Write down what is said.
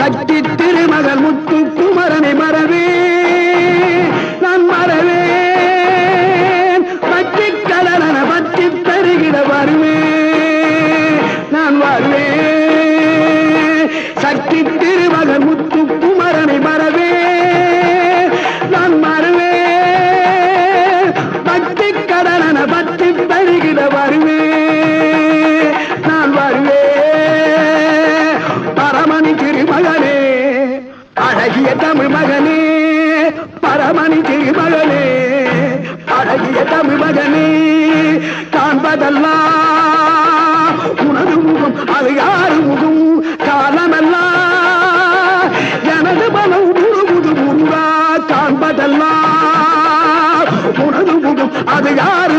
சக்தி திருமகள் முத்து குமரனை மறவே நான் மறவேன். பற்றி கடலன பற்றி தருகிட வருவேன் நான் வருவேன் சக்தி திருமகள் முத்து குமரனை மறவே நான் மறவேன். பக்தி கடலன பற்றி தருகிட வருவேன் திருமகனே அழகிய தமிழ் மகனே பரமணி திருமகனே அழகிய தமிழ் மகனே காண்பதெல்லாம் உனது முகம் அது யாரு முகம்? காலமெல்லாம் எனது பலம் உருவுது உருவா காண்பதெல்லாம் உனது முகம் அது யார்